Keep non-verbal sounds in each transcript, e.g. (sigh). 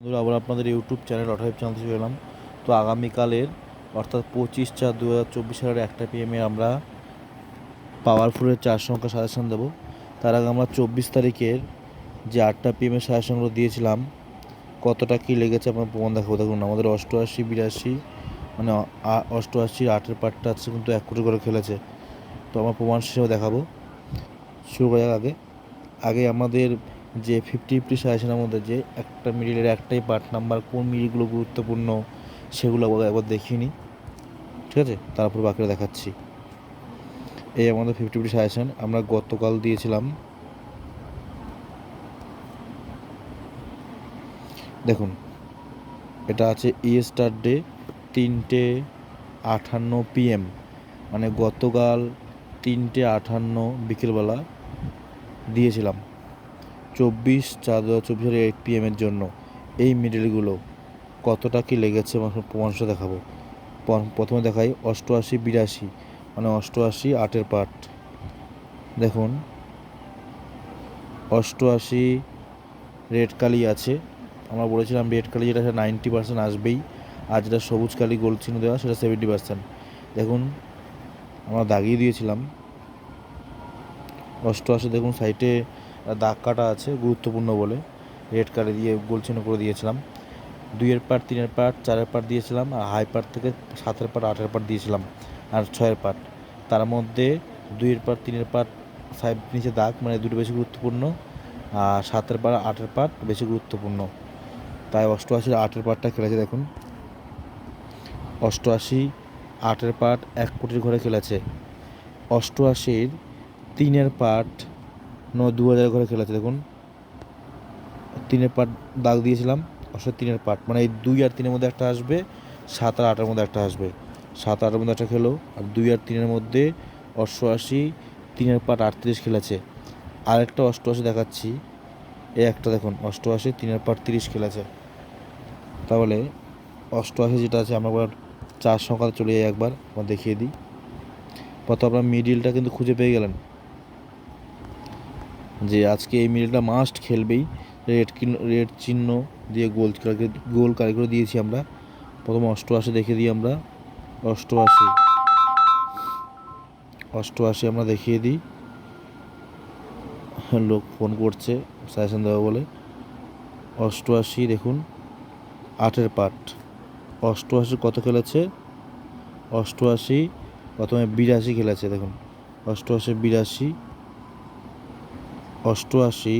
বন্ধুরা, আবার আপনাদের ইউটিউব চ্যানেল অঠাইভ চ্যানেল থেকে এলাম। তো আগামীকালের, অর্থাৎ পঁচিশ চার দু হাজার চব্বিশ সালের একটা পিএমে আমরা পাওয়ারফুলের চার সংখ্যা সাজেশন দেবো। তার আগে আমরা চব্বিশ তারিখের যে আটটা পিএমের সাজেশনগুলো দিয়েছিলাম, কতটা কী লেগেছে আপনার প্রমাণ দেখাবো। দেখুন, আমাদের অষ্টআশি, বিরাশি মানে অষ্টআশি, আটের পার্টটা আছে, কিন্তু এক কোটি করে খেলেছে। তো আমার প্রমাণ হিসেবে দেখাবো। শুরু করার আগে। আগে আমাদের যে ফিফটি ফিফটি সাজেশনের মধ্যে যে একটা মিডিলের একটাই পার্ট নাম্বার কোন মিডিলগুলো গুরুত্বপূর্ণ সেগুলো একবার- দেখিয়ে নিই। ঠিক আছে? তারপর বাকিটা দেখাচ্ছি। এই আমাদের ফিফটি ফিফটি সাজেশন আমরা গতকাল দিয়েছিলাম। দেখুন, এটা আছে ইস্টার ডে তিনটে আটান্ন পিএম মানে গতকাল তিনটে আটান্ন বিকেলবেলা দিয়েছিলাম। চব্বিশ চার দু হাজার চব্বিশের এইট পিএমের জন্য এই মিডলগুলো কতটা কী লেগেছে প্রমাংশ দেখাবো। প্রথমে দেখাই অষ্টআশি, বিরাশি মানে অষ্টআশি আটের পার্ট দেখুন, অষ্টআশি রেড কালি আছে। আমরা বলেছিলাম রেড কালি যেটা, সেটা নাইনটি পার্সেন্ট আসবেই। আর যেটা সবুজ কালি গোল চিহ্ন দেওয়া, সেটা সেভেন্টি পার্সেন্ট দেখুন, আমরা দাগিয়ে দিয়েছিলাম। অষ্টআশি দেখুন সাইটে দাগ কাটা আছে, গুরুত্বপূর্ণ বলে। রেড কালি দিয়ে গোল চিহ্ন করে দিয়েছিলাম। দুইয়ের পার্ট তিনের পার্ট চারের পার্ট দিয়েছিলাম আর হাই পার্ট থেকে সাতের পার্ট আটের পার্ট দিয়েছিলাম আর ছয়ের পার্ট তার মধ্যে দুইয়ের পার্ট তিনের পার্ট সাইড নিচে দাগ মানে দুটো বেশি গুরুত্বপূর্ণ আর সাতের পার্ট আটের পার্ট বেশি গুরুত্বপূর্ণ। তাই অষ্টআশির আটের পার্টটা খেলেছে দেখুন। অষ্টআশি আটের পার্ট এক কোটির ঘরে খেলেছে। অষ্টআশির তিনের পার্ট ন দু হাজার ঘরে খেলেছে দেখুন। তিনের পার্ট দাগ দিয়েছিলাম অর্থাৎ তিনের পার্ট মানে এই দুই আর তিনের মধ্যে একটা আসবে, সাত আর আটের মধ্যে একটা আসবে। সাত আটের মধ্যে একটা খেলো, আর দুই আর তিনের মধ্যে অষ্টআশি, তিনের পার্ট আটত্রিশ খেলেছে। আর একটা অষ্টআশি দেখাচ্ছি, এই একটা দেখুন, অষ্টআশি, তিনের পার্ট তিরিশ খেলেছে। তাহলে অষ্টআশি যেটা আছে, আমরা একবার চার সংখ্যা চলে যাই একবার, আমরা দেখিয়ে দিই। প্রথম আপনার মিডিলটা কিন্তু খুঁজে পেয়ে গেলেন। যে আজকে এই মিডিলটা মাস্ট খেলবেই। রেড রেড চিহ্ন দিয়ে গোল গোল কারি করে দিয়েছি আমরা। প্রথম অষ্টআশি দেখে দিই আমরা। অষ্টআশি। অষ্টআশি আমরা দেখিয়ে দিই। লোক ফোন করছে সাজেশন দেওয়া বলে। অষ্টআশি দেখুন, আটের পার্ট অষ্টআশি কত খেলেছে? অষ্টআশি, প্রথমে বিরাশি খেলেছে, দেখুন। অষ্টআশি, বিরাশি। অষ্টআশি,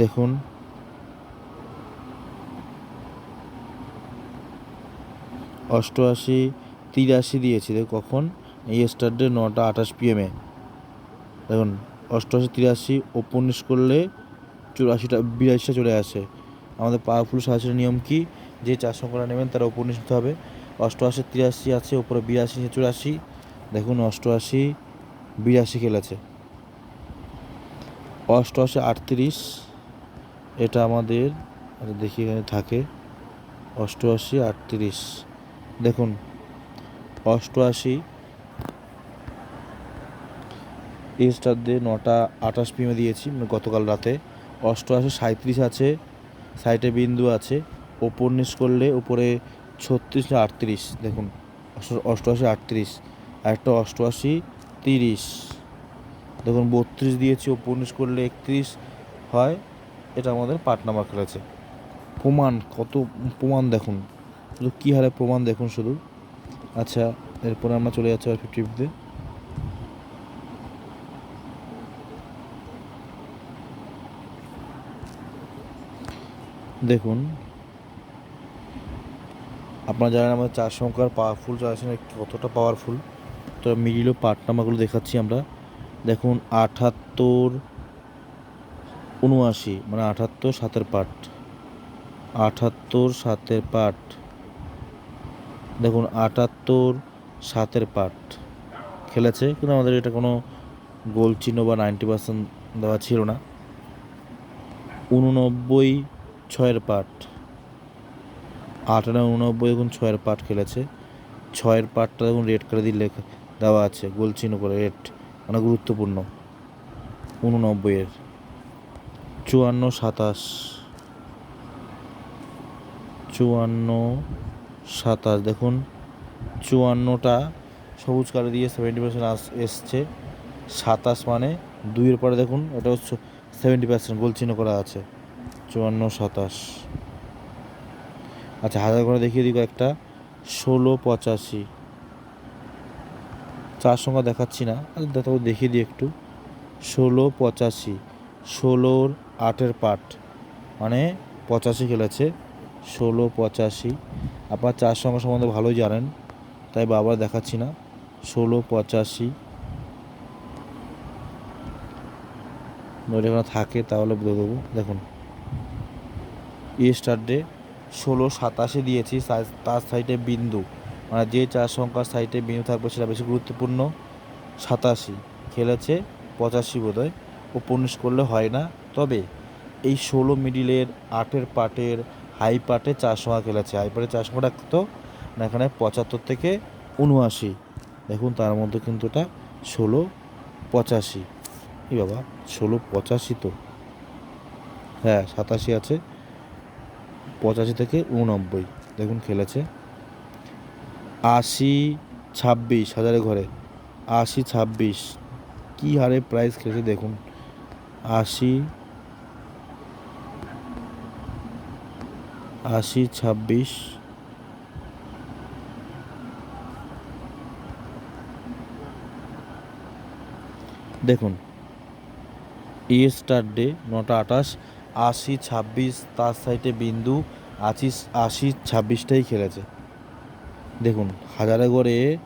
দেখুন। অষ্টআশি, তিরাশি দিয়েছি দেখুন কখন? এই স্টারডে নটা আঠাশ পিএমে দেখুন, অষ্টআশি, তিরাশি উপন্যাস করলে চুরাশিটা, বিরাশিটা চলে আসে। আমাদের পাওয়ারফুল সাহায্যের নিয়ম কি? যে চার সংখ্যাটা নেবেন, তারা উপন্যাস নিতে হবে। অষ্টআশি, তিরাশি আছে ওপরে বিরাশি, চুরাশি। দেখুন, অষ্টআশি, বিরাশি খেলেছে। অষ্টআশি আটত্রিশ, এটা আমাদের দেখি এখানে থাকে, অষ্টআশি আটত্রিশ। দেখুন, অষ্টআশি স্টার দিয়ে নটা আঠাশ পিএমে দিয়েছি গতকাল রাতে। অষ্টআশি সাঁত্রিশ আছে, সাইটে বিন্দু আছে, ওপর নিচ করলে উপরে ছত্রিশ আটত্রিশ। দেখুন অষ্টআশি আটত্রিশ, আর একটা অষ্টআশি তিরিশ। দেখুন, বত্রিশ দিয়েছি ওপর নিচ করলে একত্রিশ হয়। এটা আমাদের পাট নাম্বার খেলেছে। প্রমাণ, কত প্রমাণ দেখুন। শুধু কী হারে প্রমাণ দেখুন শুধু। আচ্ছা এরপরে আমরা চলে যাচ্ছি আর ফিফটি ফিফটিতে দেখুন, আপনারা জানেন আমাদের চার সংখ্যার পাওয়ারফুল চার্জেশন কতটা পাওয়ারফুল তো মিডিল ও পার্ট নাম্বারগুলো দেখাচ্ছি আমরা। দেখুন, আঠাত্তর উনআশি মানে আঠাত্তর সাতের পার্ট আঠাত্তর সাতের পার্ট দেখুন, আটাত্তর সাতের পার্ট খেলেছে, কিন্তু আমাদের এটা কোনো গোল চিহ্ন বা নাইনটি পার্সেন্ট দেওয়া ছিল না। উননব্বই ছয়ের পার্ট আটান্ন উননব্বই দেখুন ছয়ের পার্ট খেলেছে। ছয়ের পার্টটা দেখুন, রেড কালার দিয়ে লেখা দেওয়া আছে, গোল চিহ্ন করে রেড। মানে গুরুত্বপূর্ণ। উননব্বইয়ের। চুয়ান্ন, সাতাশ। চুয়ান্ন, সাতাশ, দেখুন। চুয়ান্নটা সবুজ কালো দিয়ে সেভেন্টি পার্সেন্ট আস, এসছে। সাতাশ মানে দুইয়ের পরে দেখুন, এটা হচ্ছে সেভেন্টি পার্সেন্ট গোল চিহ্ন করা আছে। চুয়ান্ন, সাতাশ। আচ্ছা হাজার করে দেখিয়ে দিই একটা ষোলো, পঁচাশি। চার সংখ্যা দেখাচ্ছি না। তবে দেখিয়ে দিই একটু। ষোলো পঁচাশি। ষোলোর আটের পাট। মানে পঁচাশি খেলেছে। ষোলো পঁচাশি। আপনার চার সংখ্যা সম্বন্ধে ভালোই জানেন। তাই বাবার দেখাচ্ছি না। ষোলো পঁচাশি। যদি এখানে থাকে তাহলে বলে দেবো। দেখুন। ই ডে ষোলো সাতাশে দিয়েছি। তার সাইডে বিন্দু। মানে যে চার সংখ্যার সাইটে বিন্দু থাকবে সেটা বেশি গুরুত্বপূর্ণ। সাতাশি খেলেছে, পঁচাশি বোধহয় উপন্যাস করলে হয় না। তবে এই ষোলো মিডিলের আটের পাটের হাই পাটে চার সংখ্যা খেলেছে। হাই পাটে চার সংখ্যা রাখতো না এখানে পঁচাত্তর থেকে উনআশি। দেখুন, তার মধ্যে কিন্তু এটা ষোলো, পঁচাশি। এই বাবা, ষোলো, পঁচাশি তো। হ্যাঁ সাতাশি আছে, পঁচাশি থেকে উননব্বই। দেখুন, খেলেছে। আশি ছাব্বিশ হাজারে ঘরে। আশি ছাব্বিশ। কী হারে প্রাইস খেলেছে দেখুন। আশি আশি ছাব্বিশ। দেখুন ই স্টার ডে নটা আঠাশ, আশি ছাব্বিশ, তার সাইডে বিন্দু, আশি আশি ছাব্বিশটাই খেলেছে। দেখুন, হাজারে গড়ে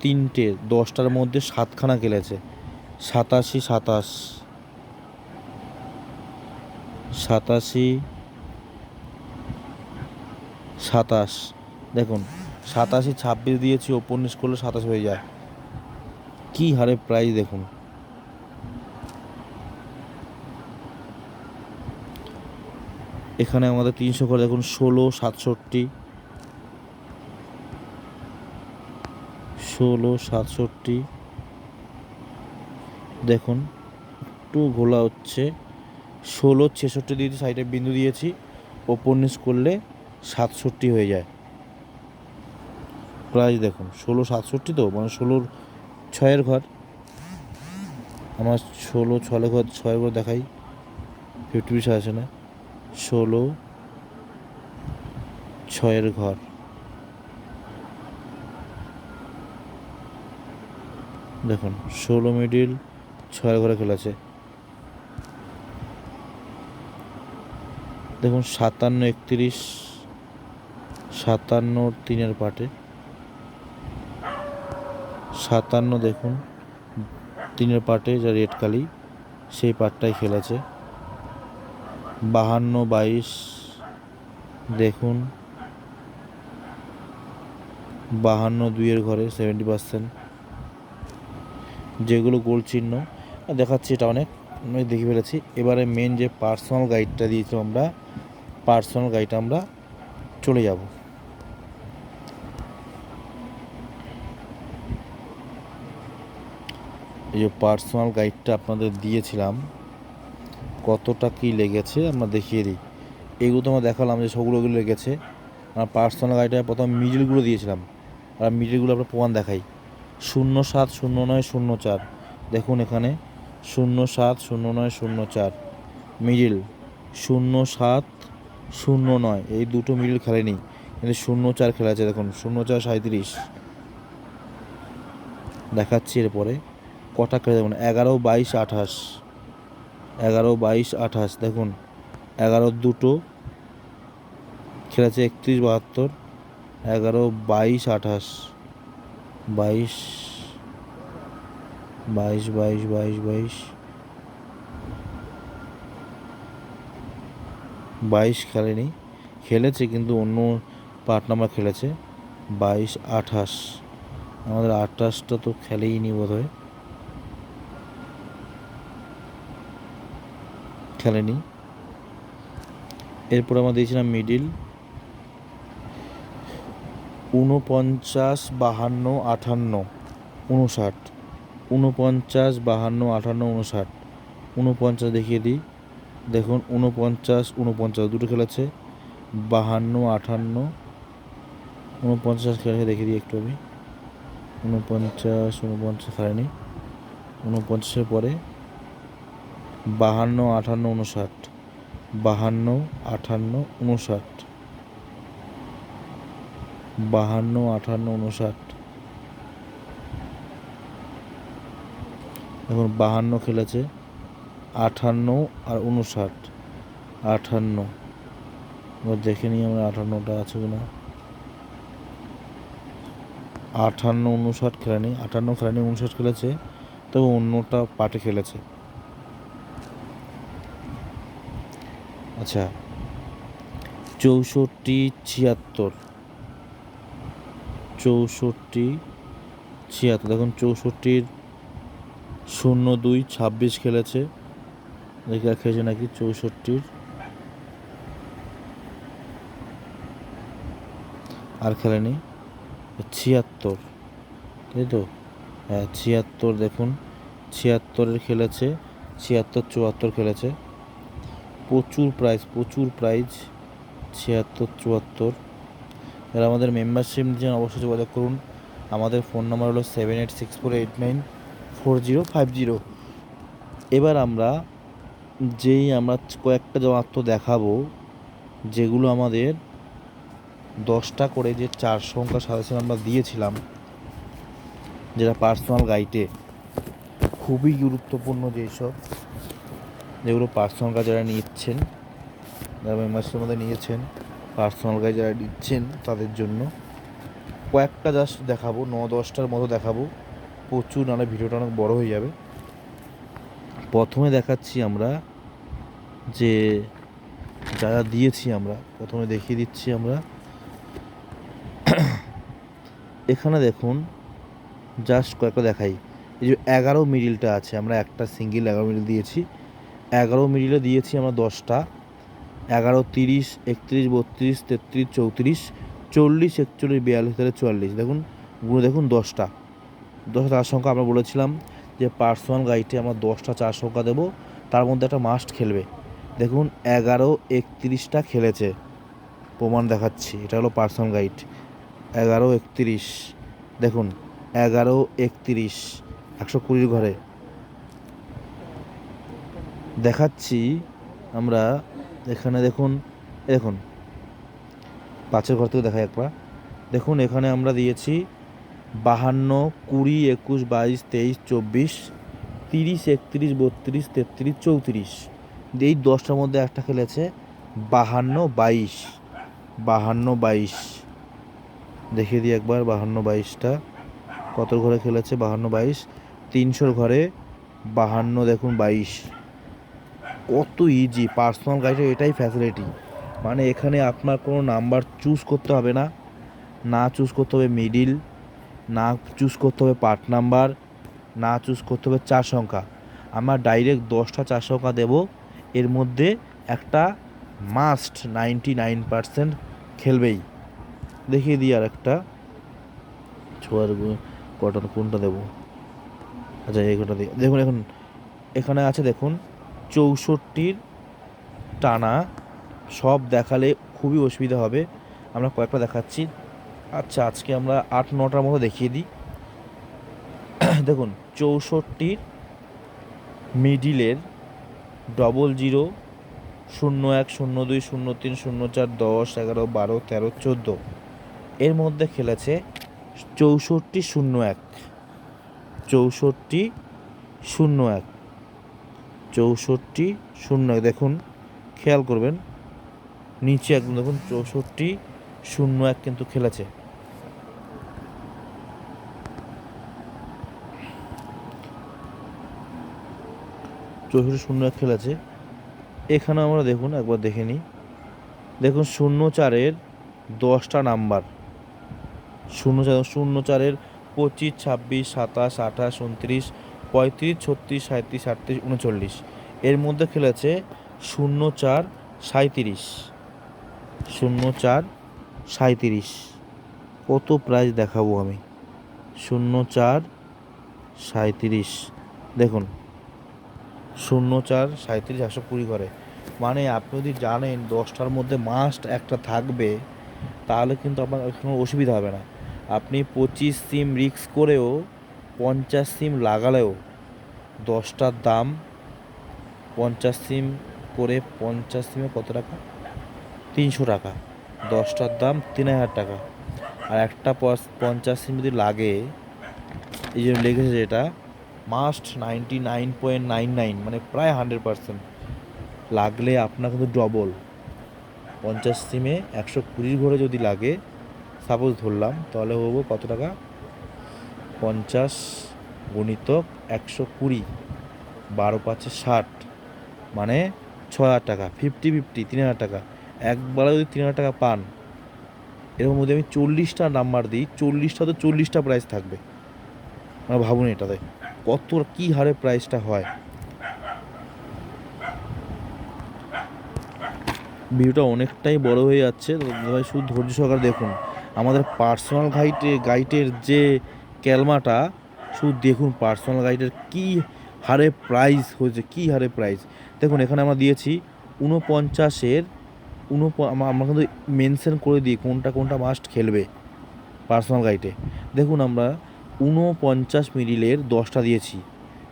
তিনটে, দশটার মধ্যে সাতখানা খেলেছে। সাতাশি, সাতাশ। সাতাশি, সাতাশ। দেখুন, সাতাশি, ছাব্বিশ দিয়েছি উপন্যাস করলে সাতাশ হয়ে যায়। কী হারে প্রাইস দেখুন। এখানে আমাদের তিনশো করে দেখুন, ষোলো, সাতষট্টি। ষোলো, সাতষট্টি। দেখুন, একটু ঘোলা হচ্ছে। ষোলো, ছেষট্টি দিয়েছি সাইডে বিন্দু দিয়েছি। ওপর নিচ করলে সাতষট্টি হয়ে যায়। প্রাইস দেখুন, ষোলো, সাতষট্টি তো? মানে ষোলোর ছয়ের ঘর। আমার ষোলো ছলে ঘর, ছয়ের ঘর দেখাই। ফিফটি পিস আছে না। ষোলো, ছয়ের ঘর। দেখুন, ষোলো মিডিল, ছয়ের ঘরে খেলেছে দেখুন, সাতান্ন, একত্রিশ, সাতান্ন, তিনের পাটে। সাতান্ন দেখুন, তিনের পাটে যা রেড কালি, সেই পাটটাই খেলেছে। বাহান্ন, বাইশ, দেখুন, বাহান্ন, দুইয়ের ঘরে সেভেন্টি পার্সেন্ট যেগুলো গোল চিহ্ন। দেখাচ্ছি এটা অনেক, আমি দেখে ফেলেছি। এবারে মেন যে পার্সোনাল গাইডটা দিয়েছিলাম আমরা পার্সোনাল গাইড আমরা চলে যাব। এই যে পার্সোনাল গাইডটা আপনাদের দিয়েছিলাম, কতটা কী লেগেছে আমরা দেখিয়ে দিই। এগুলো তো আমরা দেখালাম যে সবগুলোগুলো লেগেছে। আমরা পার্সোনাল গাইডে প্রথম মিডিলগুলো দিয়েছিলাম। আর মিডিলগুলো আমরা প্রমাণ দেখাই। শূন্য সাত শূন্য নয় শূন্য চার। দেখুন এখানে, শূন্য সাত শূন্য নয় শূন্য চার। মিডিল, শূন্য সাত শূন্য নয়। এই দুটো মিডিল খেলেনি, কিন্তু শূন্য চার খেলেছে দেখুন, শূন্য চার সাঁত্রিশ দেখাচ্ছি এরপরে, কটা খেলে দেখুন, এগারো বাইশ আঠাশ। এগারো বাইশ আঠাশ, দেখুন, এগারো দুটো খেলেছে একত্রিশ বাহাত্তর, এগারো বাইশ আঠাশ। বাইশ বাইশ বাইশ বাইশ বাইশ বাইশ খেলেনি, খেলেছে কিন্তু অন্য পার্ট নাম্বার খেলেছে, বাইশ, আঠাশ, আমাদের আঠাশটা তো খেলেই নি বোধ হয় খেলেনি, এরপর আমরা দিয়েছিলাম মিডিল ঊনপঞ্চাশ, বাহান্ন আটান্ন উনষাট ঊনপঞ্চাশ, বাহান্ন আটান্ন উনষাট ঊনপঞ্চাশ দেখিয়ে দিই। দেখুন, ঊনপঞ্চাশ ঊনপঞ্চাশ, দুটো খেলেছে বাহান্ন আটান্ন উনপঞ্চাশ খেলে দেখে দিই একটু আমি। উনপঞ্চাশ উনপঞ্চাশ খেলেনি উনপঞ্চাশের পরে বাহান্ন আটান্ন উনষাট বাহান্ন আটান্ন উনষাট বাহান্ন আটান্ন উনষাট এখন বাহান্ন খেলেছে, আঠান্ন আর উনষাট আঠান্ন। এবার দেখে নিই আমরা আটান্নটা আছে কিনা। আটান্ন উনষাট খেলেনি আটান্ন খেলেনি উনষাট খেলেছে, তবে অন্যটা পার্টে খেলেছে। আচ্ছা চৌষট্টি, ছিয়াত্তর। চৌষট্টি, ছিয়াত্তর। দেখুন, চৌষট্টির শূন্য দুই, ছাব্বিশ খেলেছে। দেখে খেলেছে নাকি চৌষট্টির। আর খেলেনি? ছিয়াত্তর। তাই তো? হ্যাঁ ছিয়াত্তর, দেখুন। ছিয়াত্তরের খেলেছে, ছিয়াত্তর, চুয়াত্তর খেলেছে। প্রচুর প্রাইজ প্রচুর প্রাইজ ছিয়াত্তর, চুয়াত্তর। যারা আমাদের মেম্বারশিপ নিচ্ছেন অবশ্যই যোগাযোগ করুন। আমাদের ফোন নাম্বার হলো seven eight six four eight nine four zero five zero এবার আমরা যেই আমরা কয়েকটা মাত্র দেখাবো, যেগুলো আমাদের দশটা করে যে চার সংখ্যা সাজেশন আমরা দিয়েছিলাম, যেটা পার্সোনাল গাইডে খুবই গুরুত্বপূর্ণ যেসব, যেগুলো পার্সোনাল গাইড যারা নিচ্ছেন, যারা মেম্বারশিপের মধ্যে নিয়েছেন। পার্সোনাল গাইড যারা নিচ্ছেন তাদের জন্য কয়েকটা জাস্ট দেখাবো, ন দশটার মতো দেখাবো। প্রচুর নাহলে ভিডিওটা অনেক বড় হয়ে যাবে। প্রথমে দেখাচ্ছি আমরা যে যারা দিয়েছি আমরা, প্রথমে দেখিয়ে দিচ্ছি আমরা। এখানে দেখুন জাস্ট কয়েকটা দেখাই। এই যে এগারো মিডিলটা আছে, আমরা একটা সিঙ্গেল এগারো মিডিল দিয়েছি। এগারো মিডিলে দিয়েছি আমরা দশটা। এগারো, তিরিশ, একত্রিশ, বত্রিশ, তেত্রিশ, চৌত্রিশ, চল্লিশ, একচল্লিশ, বিয়াল্লিশ তাহলে চুয়াল্লিশ। দেখুনগুলো দেখুন দশটা। দশটা চার সংখ্যা আমরা বলেছিলাম যে পার্সোনাল গাইডে আমরা দশটা চার সংখ্যা দেবো, তার মধ্যে একটা মাস্ট খেলবে। দেখুন, এগারো, একত্রিশটা খেলেছে। প্রমাণ দেখাচ্ছি, এটা হলো পার্সোনাল গাইড এগারো, একত্রিশ। দেখুন, এগারো, একত্রিশ, একশো কুড়ির ঘরে। দেখাচ্ছি আমরা এখানে দেখুন দেখুন। পাঁচের ঘর থেকে দেখাই একবার দেখুন, এখানে আমরা দিয়েছি বাহান্ন, কুড়ি, একুশ, বাইশ, তেইশ, চব্বিশ, তিরিশ, একত্রিশ, বত্রিশ, তেত্রিশ, চৌত্রিশ। এই দশটার মধ্যে একটা খেলেছে বাহান্ন, বাইশ। বাহান্ন, বাইশ। দেখিয়ে দিই একবার, বাহান্ন, বাইশটা। কত ঘরে খেলেছে বাহান্ন, বাইশ? তিনশোর ঘরে বাহান্ন, দেখুন, বাইশ। কত ইজি পার্সোনাল গাইডের এটাই ফ্যাসিলিটি মানে এখানে আপনার কোনো নাম্বার চুজ করতে হবে না। না চুজ করতে হবে মিডিল না চুজ করতে হবে পার্ট নাম্বার না চুজ করতে হবে চার সংখ্যা। আমরা ডাইরেক্ট দশটা চার সংখ্যা দেব। এর মধ্যে একটা মাস্ট নাইনটি নাইন পার্সেন্ট খেলবেই। দেখিয়ে দিই আর একটা ছোয়ার গু- কটা কোনটা দেবো? আচ্ছা এই কটা দিই দেখুন, এখন এখানে আছে, দেখুন। চৌষট্টির টানা সব দেখালে খুবই অসুবিধা হবে। আমরা কয়েকটা দেখাচ্ছি। আচ্ছা আজকে আমরা আট, নটার মতো দেখিয়ে দিই। (clears throat) দেখুন, চৌষট্টির মিডিলের ডবল জিরো শূন্য এক, শূন্য দুই, শূন্য তিন, শূন্য চার, দশ, এগারো, বারো, তেরো, চোদ্দ। এর মধ্যে খেলেছে চৌষট্টি শূন্য এক। চৌষট্টি শূন্য এক। চৌষট্টি, শূন্য দেখুন, খেয়াল করবেন, নিচে একদম দেখুন, চৌষট্টি, শূন্য এক কিন্তু খেলেছে। চৌষট্টি, শূন্য এক খেলেছে। এখানে আমরা দেখুন, একবার দেখে নিই। দেখুন, শূন্য চারের দশটা নাম্বার। শূন্য চার, শূন্য চারের পঁচিশ, ছাব্বিশ, সাতাশ, আঠাশ, উনত্রিশ পঁয়ত্রিশ, ছত্রিশ সাঁত্রিশ আটত্রিশ, উনচল্লিশ। এর মধ্যে খেলেছে শূন্য চার সাঁত্রিশ শূন্য চার সাঁত্রিশ কত প্রাইজ দেখাবো আমি? শূন্য চার সাঁত্রিশ দেখুন, শূন্য চার সাঁত্রিশ একশো কুড়ি করে। মানে আপনি যদি জানেন দশটার মধ্যে মাস্ট একটা থাকবে, তাহলে কিন্তু আপনার কোনো অসুবিধা হবে না। আপনি পঁচিশ সিম রিক্স করেও পঞ্চাশ সিম লাগালেও দশটার দাম পঞ্চাশ সিম করে পঞ্চাশ সিমে কত টাকা? তিনশো টাকা। দশটার দাম তিন হাজার টাকা। আর একটা পঞ্চাশ সিম যদি লাগে, এই জন্য লেগেছে যেটা must ninety nine point nine nine মানে প্রায় হান্ড্রেড পার্সেন্ট লাগলে আপনার কিন্তু ডবল পঞ্চাশ সিমে একশো কুড়ির ঘরে যদি লাগে সাপোজ ধরলাম, তাহলে হব কত টাকা? পঞ্চাশ গণিতক একশো কুড়ি, বারো পাঁচে ষাট মানে ছ হাজার টাকা ফিফটি ফিফটি তিন হাজার টাকা। একবারে যদি তিন হাজার টাকা পান, এরকম যদি আমি চল্লিশটা নাম্বার দিই, চল্লিশটা তো চল্লিশটা প্রাইস থাকবে। মানে ভাবুন এটাতে, কত কী হারে প্রাইসটা হয়। ভিডিওটা অনেকটাই বড় হয়ে যাচ্ছে শুধু ধৈর্য সহকারে দেখুন। আমাদের পার্সোনাল গাইডে গাইডের যে ক্যালমাটা শুধু দেখুন পার্সোনাল গাইডের কী হারে প্রাইস হয়েছে, কী হারে প্রাইস দেখুন, এখানে আমরা দিয়েছি ঊনপঞ্চাশের ঊনপ, আমা- আমরা কিন্তু মেনশন করে দিই কোনটা কোনটা মাস্ট খেলবে পার্সোনাল গাইডে দেখুন, আমরা ঊনপঞ্চাশ মিডিলের দশটা দিয়েছি।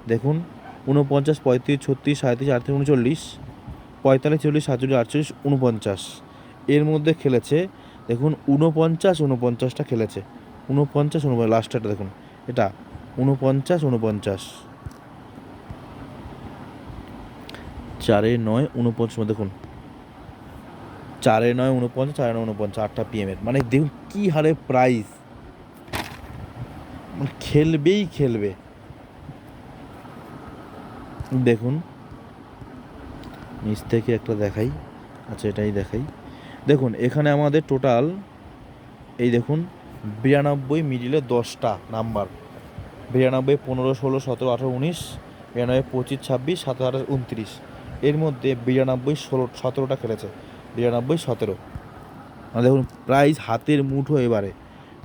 দেখুন, ঊনপঞ্চাশ, পঁয়ত্রিশ, ছত্রিশ সাঁত্রিশ আটত্রিশ, উনচল্লিশ, পঁয়তাল্লিশ চল্লিশ সাতচল্লিশ, আটচল্লিশ উনপঞ্চাশ এর মধ্যে খেলেছে, দেখুন উনপঞ্চাশ উনপঞ্চাশটা খেলেছে। উনপঞ্চাশ উনপঞ্চাশ লাস্টটা দেখুন। এটা উনপঞ্চাশ উনপঞ্চাশ চারে নয় উনপঞ্চাশ দেখুন। চারে নয় উনপঞ্চাশ চারে নয় উনপঞ্চাশ আটটা পিএমের মানে দেখুন কী হারে প্রাইস মানে খেলবেই খেলবে। দেখুন। নিচ থেকে একটা দেখাই। আচ্ছা এটাই দেখাই। দেখুন, এখানে আমাদের টোটাল এই দেখুন বিরানব্বই মিডিলে দশটা নাম্বার। বিরানব্বই, পনেরো, ষোলো, সতেরো, আঠেরো, উনিশ, বিরানব্বই, পঁচিশ, ছাব্বিশ সাতাশ আঠাশ উনত্রিশ। এর মধ্যে বিরানব্বই, ষোলো, সতেরোটা খেলেছে। বিরানব্বই, সতেরো। মানে দেখুন, প্রাইজ হাতের মুঠো এবারে।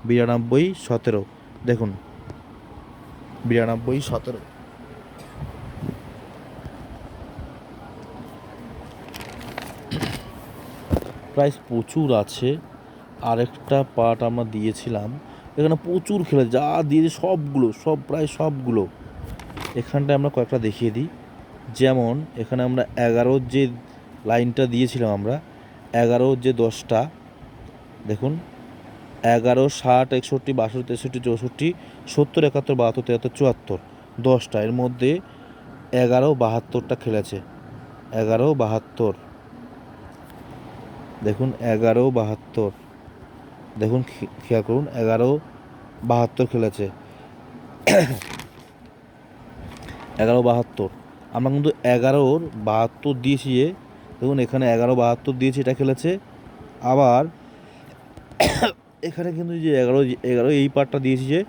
বিরানব্বই, সতেরো। দেখুন। বিরানব্বই, সতেরো। প্রাইস প্রচুর আছে। আরেকটা পার্ট আমরা দিয়েছিলাম। এখানে প্রচুর খেলে যা দিয়েছে সবগুলো, সব, প্রায় সবগুলো। এখানটায় আমরা কয়েকটা দেখিয়ে দিই। যেমন, এখানে আমরা এগারোর যে লাইনটা দিয়েছিলাম আমরা এগারোর যে দশটা, দেখুন, এগারো, ষাট, একষট্টি, বাষট্টি, তেষট্টি, চৌষট্টি, সত্তর, একাত্তর, বাহাত্তর তিয়াত্তর চুয়াত্তর, দশটা। এর মধ্যে এগারো, বাহাত্তরটা খেলেছে। এগারো, বাহাত্তর। দেখুন, এগারো, বাহাত্তর। দেখুন খেয়াল করুন, এগারো বাহাত্তর খেলেছে। এগারো বাহাত্তর। আমরা কিন্তু এগারোর বাহাত্তর দিয়েছি যে, দেখুন, এখানে এগারো বাহাত্তর দিয়েছি, এটা খেলেছে। আবার এখানে কিন্তু যে এগারো এগারো এই পার্টটা দিয়েছি যে,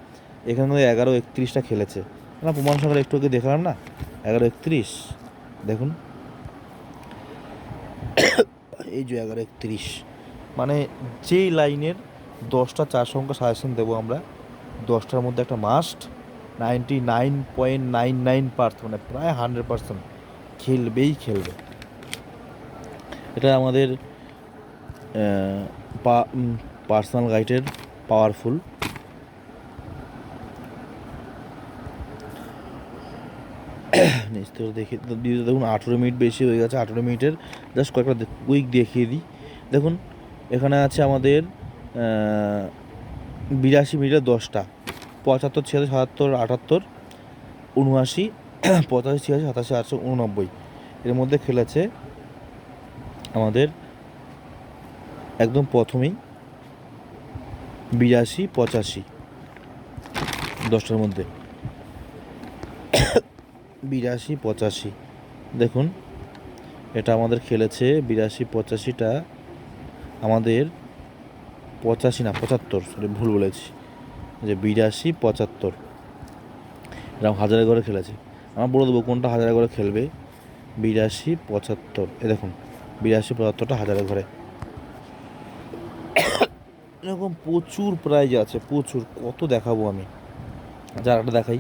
এখানে কিন্তু এগারো একত্রিশটা খেলেছে। না প্রমাণ সকালে একটু আগে দেখালাম না? এগারো একত্রিশ। দেখুন। এই যে এগারো একত্রিশ। মানে যেই লাইনের দশটা চার সংখ্যা সাজেশন দেবো আমরা। দশটার মধ্যে একটা must ninety nine point nine nine percent মানে প্রায় হান্ড্রেড পার্সেন্ট খেলবেই খেলবে। এটা আমাদের পার্সোনাল গাইডের পাওয়ারফুল নিশ্চয় দেখে দিয়ে দেখুন, আঠেরো মিনিট বেশি হয়ে গেছে, আঠেরো মিনিটের জাস্ট কয়েকটা কুইক দেখিয়ে দিই। দেখুন, এখানে আছে আমাদের বিরাশি মিনিটের দশটা, পঁচাত্তর, ছিয়াত্তর, সাতাত্তর, আটাত্তর, উনআশি, (clears throat) পঁচাশি, ছিয়াশি, সাতাশি, আটশো, উননব্বই। এর মধ্যে খেলেছে আমাদের একদম প্রথমেই বিরাশি, পঁচাশি, দশটার মধ্যে। (clears throat) বিরাশি, পঁচাশি, দেখুন, এটা আমাদের খেলেছে, বিরাশি, পঁচাশিটা আমাদের পঁচাশি না, পঁচাত্তর সরি ভুল বলেছি। যে বিরাশি, পঁচাত্তর। এরকম হাজারে ঘরে খেলেছে। আমরা বলে দেবো কোনটা হাজারে ঘরে খেলবে। বিরাশি, পঁচাত্তর। এ দেখুন, বিরাশি, পঁচাত্তরটা হাজারে ঘরে এরকম প্রচুর প্রাইজ আছে, প্রচুর। কত দেখাবো আমি? যারাটা দেখাই।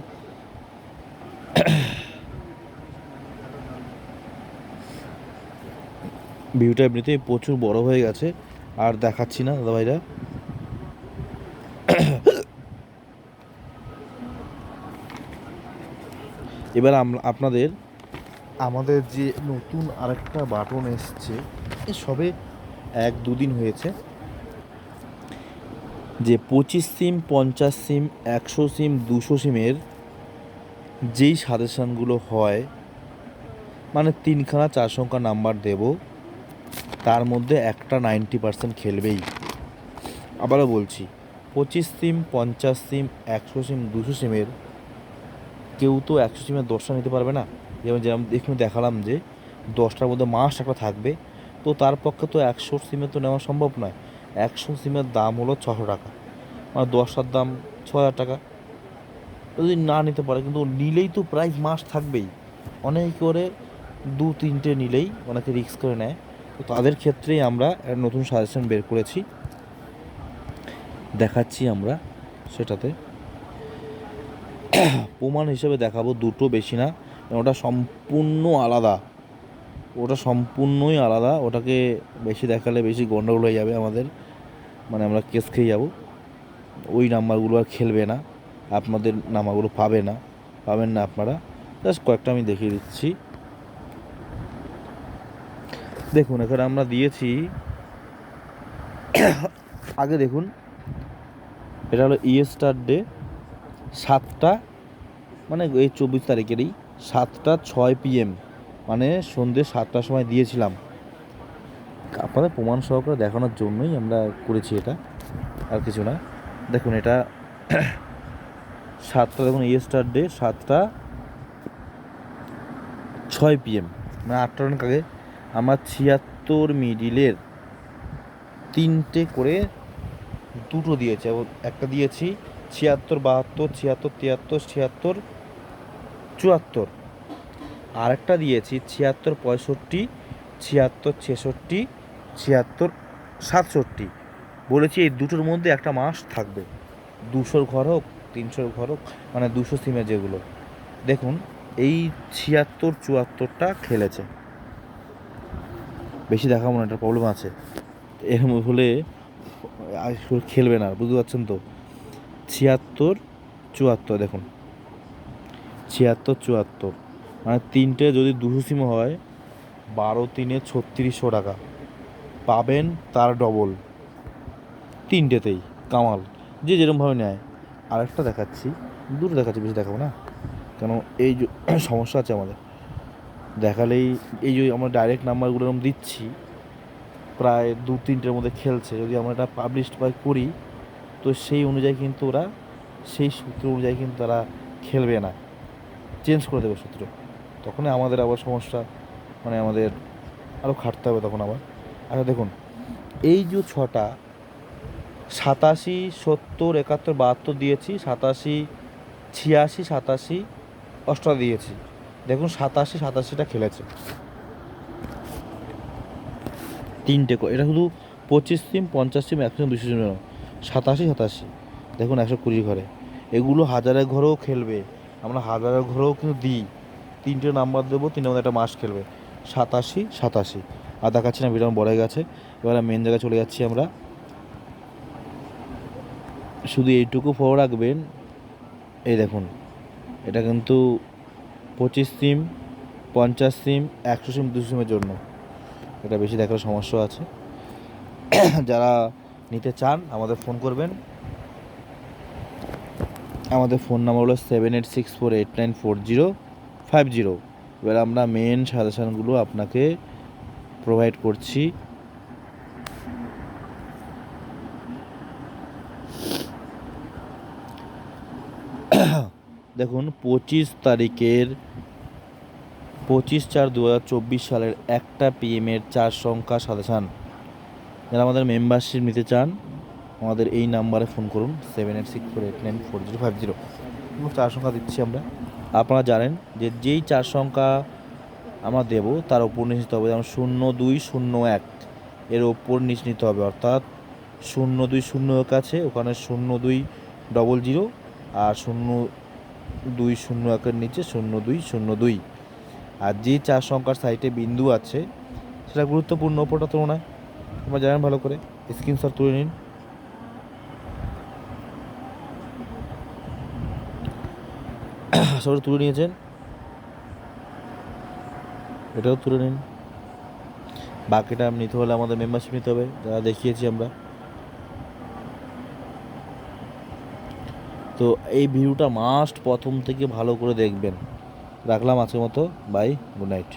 ভিউটা এমনিতেই প্রচুর বড় হয়ে গেছে। আর দেখাচ্ছি না, দাদা ভাইরা। এবার আপনাদের আমাদের যে নতুন আরেকটা বাটন এসছে সবে এক দুদিন হয়েছে, যে পঁচিশ সিম, পঞ্চাশ সিম, একশো সিম, দুশো সিমের যেই সাজেশানগুলো হয় মানে তিনখানা চার সংখ্যা নাম্বার দেব। তার মধ্যে একটা নাইনটি পার্সেন্ট খেলবেই। আবারও বলছি, পঁচিশ সিম, পঞ্চাশ সিম, একশো সিম, দুশো সিমের কেউ তো একশো সিমের দশটা নিতে পারবে না। যেমন যেরকম এখানে দেখালাম যে দশটার মধ্যে মাস একটা থাকবে, তো তার পক্ষে তো একশো সিমের তো নেওয়া সম্ভব নয়। একশো সিমের দাম হলো ছশো টাকা। মানে দশটার দাম ছ হাজার টাকা। যদি না নিতে পারে, কিন্তু নিলেই তো প্রায় মাস থাকবেই। অনেক করে দু তিনটে নিলেই অনেকে রিস্ক করে নেয়। তো তাদের ক্ষেত্রেই আমরা একটা নতুন সাজেশন বের করেছি। দেখাচ্ছি আমরা সেটাতে। প্রমাণ হিসেবে দেখাবো দুটো বেশি না। ওটা সম্পূর্ণ আলাদা। ওটা সম্পূর্ণই আলাদা। ওটাকে বেশি দেখালে বেশি গন্ডগোল হয়ে যাবে আমাদের। মানে আমরা কেস খেয়ে যাব। ওই নাম্বারগুলো আর খেলবে না। আপনাদের নাম্বারগুলো পাবে না। পাবেন না আপনারা। জাস্ট কয়েকটা আমি দেখিয়ে দিচ্ছি। দেখুন, এখানে আমরা দিয়েছি, আগে দেখুন, এটা হলো ইয়েস্টার ডে সাতটা মানে এই চব্বিশ তারিখেরই, সাতটা ছয় পিএম মানে সন্ধ্যে সাতটার সময় দিয়েছিলাম। আপনাদের প্রমাণ সহকারে দেখানোর জন্যই আমরা করেছি এটা, আর কিছু না। দেখুন, এটা সাতটা, দেখুন ইয়েস্টার ডে সাতটা ছয় পিএম মানে আটটা অনেক আগে আমার ছিয়াত্তর মিডিলের তিনটে করে দুটো দিয়েছে একটা দিয়েছি, ছিয়াত্তর, বাহাত্তর, ছিয়াত্তর, তিয়াত্তর, ছিয়াত্তর, চুয়াত্তর। আরেকটা দিয়েছি, ছিয়াত্তর, পঁয়ষট্টি, ছিয়াত্তর, ছেষট্টি, ছিয়াত্তর, সাতষট্টি। বলেছি এই দুটোর মধ্যে একটা মাস থাকবে। দুশোর ঘর হোক, তিনশোর ঘর হোক মানে দুশো সিমে যেগুলো। দেখুন, এই ছিয়াত্তর, চুয়াত্তরটা খেলেছে। বেশি দেখাবো না একটা প্রবলেম আছে। এরকম হলে খেলবে না, বুঝতে পারছেন তো? ছিয়াত্তর, চুয়াত্তর, দেখুন। ছিয়াত্তর, চুয়াত্তর। মানে তিনটে যদি দুশো সিম হয়, বারো তিনে ছত্রিশশো টাকা। পাবেন তার ডবল তিনটেতেই, কামাল। যে যেরকমভাবে নেয়। আরেকটা দেখাচ্ছি। দুটো দেখাচ্ছি, বেশি দেখাবো না। কেন এই (coughs) সমস্যা আছে আমাদের। দেখালেই এই যে আমরা ডাইরেক্ট নাম্বারগুলো এরকম দিচ্ছি, প্রায় দু তিনটের মধ্যে খেলছে। যদি আমরা এটা পাবলিশ বা করি, তো সেই অনুযায়ী কিন্তু ওরা, সেই সূত্র অনুযায়ী কিন্তু তারা খেলবে না। চেঞ্জ করে দেবে সূত্র। তখনই আমাদের আবার সমস্যা মানে আমাদের আরও খাটতে হবে তখন আবার। আচ্ছা দেখুন, এই যে ছটা, সাতাশি, সত্তর, একাত্তর, বাহাত্তর দিয়েছি, সাতাশি, ছিয়াশি, সাতাশি অষ্টা দিয়েছি। দেখুন সাতাশি, সাতাশিটা খেলেছে। তিনটে এটা শুধু পঁচিশ সিম পঞ্চাশ সিম একশো দুশো সিম সাতাশি সাতাশি। দেখুন একশো কুড়ি ঘরে। এগুলো হাজারের ঘরেও খেলবে। আমরা হাজারের ঘরেও কিন্তু দিই। তিনটে নাম্বার দেবো, তিনটে মধ্যে একটা মাস খেলবে। সাতাশি সাতাশি। আর দেখাচ্ছি না ভিডিও বড় গেছে। এবার মেন জায়গায় চলে যাচ্ছি আমরা। শুধু এইটুকু ফলো রাখবেন। এই দেখুন। এটা কিন্তু পঁচিশ সিম, পঞ্চাশ সিম, একশো সিম, দুশো সিমের জন্য। এটা বেশি দেখার সমস্যা আছে। (coughs) যারা নিতে চান, আমাদের ফোন করবেন। আমাদের ফোন নাম্বার হলো seven eight six four eight nine four zero five zero. এবার আমরা মেন সাজেশানগুলো আপনাকে প্রোভাইড করছি। দেখুন, পঁচিশ তারিখের পঁচিশ চার দু সালের একটা পিএমের চার সংখ্যা সাজেশান যারা আমাদের মেম্বারশিপ নিতে চান, আমাদের এই নাম্বারে ফোন করুন seven eight six four eight nine four zero five zero চার সংখ্যা দিচ্ছি আমরা। আপনারা জানেন যে যেই চার সংখ্যা আমরা দেব, তার ওপর নিচ নিতে হবে যেমন শূন্য দুই শূন্য এক, এর ওপর নিচ নিতে হবে। অর্থাৎ শূন্য দুই শূন্য এক আছে, ওখানে শূন্য দুই ডবল জিরো আর শূন্য দুই শূন্য একের নিচে শূন্য দুই শূন্য দুই। আর যে চার সংখ্যার সাইটে বিন্দু আছে, সেটা গুরুত্বপূর্ণ ওপরটার তুলনায়। তোমরা জানেন ভালো করে। স্ক্রিনশট তুলে নিন। (coughs) সবাই তুলে নিয়েছেন। এটাও তুলে নিন। বাকিটা নিতে হলে আমাদের মেম্বারশিপ নিতে হবে। যারা দেখিয়েছি আমরা। তো এই ভিডিওটা মাস্ট প্রথম থেকে ভালো করে দেখবেন। রাখলাম আজকের মতো। Bye good night